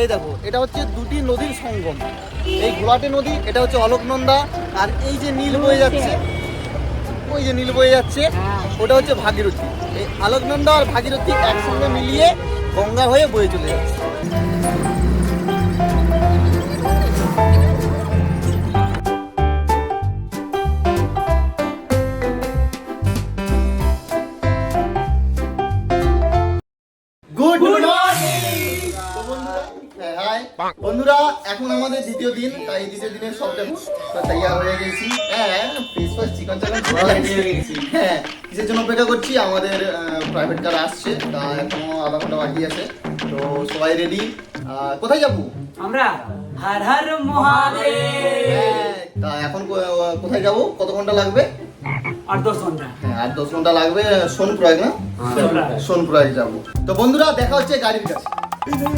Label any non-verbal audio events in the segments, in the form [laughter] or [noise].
এই দেখো, এটা হচ্ছে দুটি নদীর সঙ্গম। এই ঘোলাটে নদী, এটা হচ্ছে অলোকনন্দা, আর এই যে নীল বয়ে যাচ্ছে, ওই যে নীল বয়ে যাচ্ছে, ওটা হচ্ছে ভাগীরথী। এই আলোকনন্দা আর ভাগীরথী একসঙ্গে মিলিয়ে গঙ্গা হয়ে বয়ে চলে যাচ্ছে। বন্ধুরা এখন আমাদের দ্বিতীয় দিন তাই দ্বিতীয় দিনের সবটা তৈয়ার হয়ে গেছি। হ্যাঁ চিকন হ্যাঁ কিসের জন্য অপেক্ষা করছি? আমাদের প্রাইভেট কার আসছে তা এখনও আধা ঘণ্টা বাকি আছে। তো সবাই রেডি কোথায় যাব? আমরা হর হর মহাদেব। হ্যাঁ, তা এখন কোথায় যাব? কত ঘণ্টা লাগবে? আর দশ ঘণ্টা। হ্যাঁ আর দশ ঘণ্টা লাগবে। সোনপ্রয়াগ না। সোনপ্রয়াগ যাব। তো বন্ধুরা দেখা হচ্ছে গাড়ির কাছে।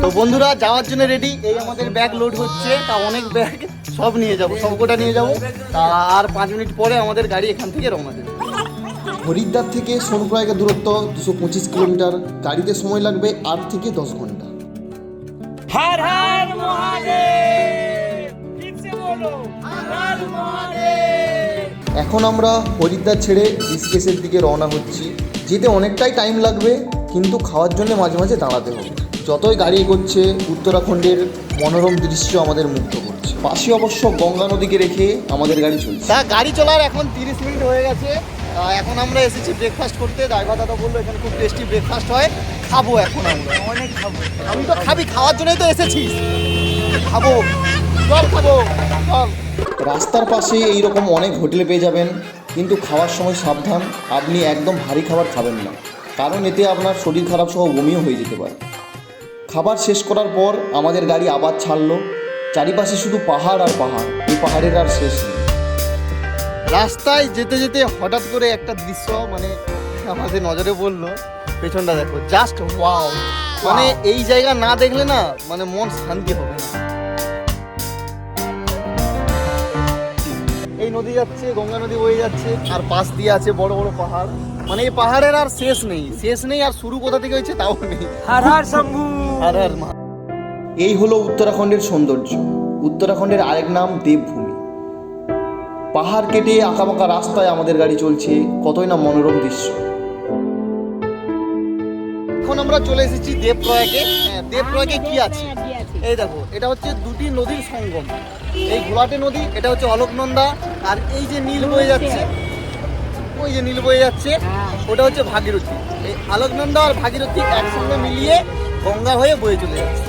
তো বন্ধুরা যাওয়ার জন্য রেডি এই আমাদের ব্যাগ লোড হচ্ছে তা অনেক ব্যাগ সব নিয়ে যাব সব কটা নিয়ে যাব। তা আর পাঁচ মিনিট পরে আমাদের গাড়ি এখান থেকে রওনা দেবে। হরিদ্বার থেকে সোনপ্রয়াগের দূরত্ব দুশো পঁচিশ কিলোমিটার। গাড়িতে সময় লাগবে আট থেকে দশ ঘণ্টা। হর হর মহাদেব! ঠিক সে বলো হর হর মহাদেব! এখন আমরা হরিদ্বার ছেড়ে ঋষিকেশের দিকে রওনা হচ্ছি। যেতে অনেকটাই টাইম লাগবে কিন্তু খাওয়ার জন্য মাঝে মাঝে দাঁড়াতে হবে। যতই গাড়ি এগোচ্ছে উত্তরাখণ্ডের মনোরম দৃশ্য আমাদের মুগ্ধ করছে। পাশে অবশ্য গঙ্গা নদীকে রেখে আমাদের গাড়ি চলছে। তা গাড়ি চলার এখন তিরিশ মিনিট হয়ে গেছে। এখন আমরা এসেছি ব্রেকফাস্ট করতে। ড্রাইভার দাদা বলল এখানে খুব টেস্টি ব্রেকফাস্ট হয়। খাব এখন আমরা। অনেক খাব। আমি তো খাবি খাওয়ার জন্যই তো এসেছিস খাব চল খাব চল রাস্তার পাশে এইরকম অনেক হোটেল পেয়ে যাবেন কিন্তু খাওয়ার সময় সাবধান আপনি একদম ভারী খাবার খাবেন না। কারণ এতে আপনার শরীর খারাপ সহ বমিও হয়ে যেতে পারে। খাবার শেষ করার পর আমাদের গাড়ি আবার ছাড়লো। চারিপাশে শুধু পাহাড় আর পাহাড়। এই পাহাড়ের আর শেষ নেই। রাস্তায় যেতে যেতে হঠাৎ করে একটা দৃশ্য মানে আমাদের নজরে পড়ল। পেছনটা দেখো জাস্ট ওয়াও মানে এই জায়গা না দেখলে না মানে মন শান্তি হবে না। এই নদী যাচ্ছে গঙ্গা নদী বয়ে যাচ্ছে আর পাশ দিয়ে আছে বড় বড় পাহাড়। মানে এই পাহাড়ের আর শেষ নেই। শেষ নেই আর শুরু কোথা থেকে হয়েছে তাও নেই। হর হর শম্ভু। আর আর মা। এই হলো উত্তরাখণ্ডের সৌন্দর্য। উত্তরাখণ্ডের আরেক নাম দেবভূমি। পাহাড় কেটে আঁকাবাঁকা রাস্তায় আমাদের গাড়ি চলছে কতই না মনোরম দৃশ্য। এখন আমরা চলে এসেছি দেবপ্রয়াগে। হ্যাঁ দেবপ্রয়াগে কি আছে? এই দেখো এটা হচ্ছে দুটি নদীর সঙ্গম। এই ঘোলাটে নদী এটা হচ্ছে অলোকনন্দা আর এই যে নীল বয়ে যাচ্ছে ওই যে নীল বয়ে যাচ্ছে ওটা হচ্ছে ভাগীরথী। এই আলোকনন্দা আর ভাগীরথী একসঙ্গে মিলিয়ে গঙ্গা হয়ে বয়ে চলে যাচ্ছে।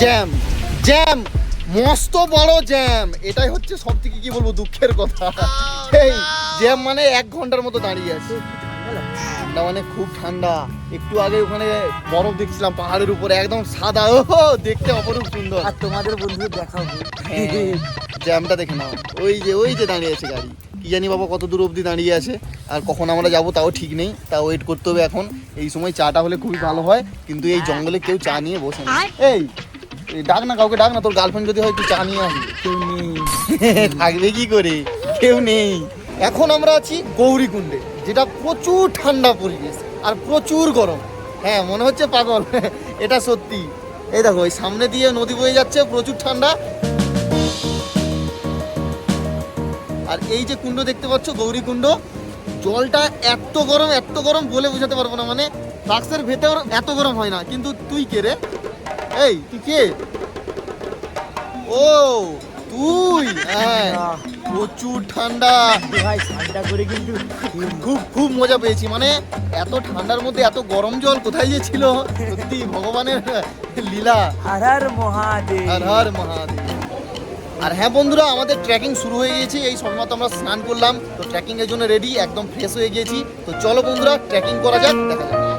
Jam jam. মস্ত বড় জ্যাম এটাই হচ্ছে সব থেকে কি বলব দুঃখের কথা। [laughs] এই জ্যাম মানে এক ঘণ্টার মতো দাঁড়িয়ে আছে। ঠান্ডা মানে খুব ঠান্ডা। একটু আগে ওখানে বরফ দেখছিলাম পাহাড়ের উপরে একদম সাদা। ও দেখতে অপরূপ সুন্দর। আর তোমাদের বন্ধু দেখাবো হ্যাঁ, জ্যামটা দেখে নাও। ওই যে ওই যে দাঁড়িয়ে আছে গাড়ি। কি জানি বাবা কত দূর অবধি দাঁড়িয়ে আছে। আর কখন আমরা যাব তাও ঠিক নেই। তা ওয়েট করতে হবে এখন। এই সময় চাটা হলে খুবই ভালো হয়। কিন্তু এই জঙ্গলে কেউ চা নিয়ে বসে না। এই ডাক না কাউকে ডাক না তোর গার্লফ্রেন্ড যদি হয় তুই চা নিয়ে আসবি। কেউ নেই। থাকবে কি করে? কেউ নেই। এখন আমরা আছি গৌরীকুণ্ডে যেটা প্রচুর ঠান্ডা পরিবেশ আর প্রচুর গরম। হ্যাঁ মনে হচ্ছে পাগল। [laughs] এটা সত্যি। এই দেখো এই সামনে দিয়ে নদী বয়ে যাচ্ছে প্রচুর ঠান্ডা। আর এই যে কুণ্ড দেখতে পাচ্ছ গৌরীকুণ্ড জলটা এত গরম এত গরম বলে বোঝাতে পারব না। মানে ফ্লাক্সের ভেতর এত গরম হয় না। কিন্তু তুই কে রে? এই তুই কে? ও তুই? হ্যাঁ প্রচুর ঠান্ডা। ভাই ঠান্ডা করে কিন্তু খুব খুব মজা পেয়েছি। মানে এত ঠান্ডার মধ্যে এত গরম জল কোথায় যে ছিল? সত্যি ভগবানের লীলা। হর হর মহাদেব। আর হর মহাদেব। আর হ্যাঁ বন্ধুরা আমাদের ট্রেকিং শুরু হয়ে গিয়েছে। এই সময় সময়মতো আমরা স্নান করলাম। তো ট্রেকিং এর জন্য রেডি একদম ফ্রেশ হয়ে গিয়েছি। তো চলো বন্ধুরা ট্রেকিং করা যাক দেখা যাক।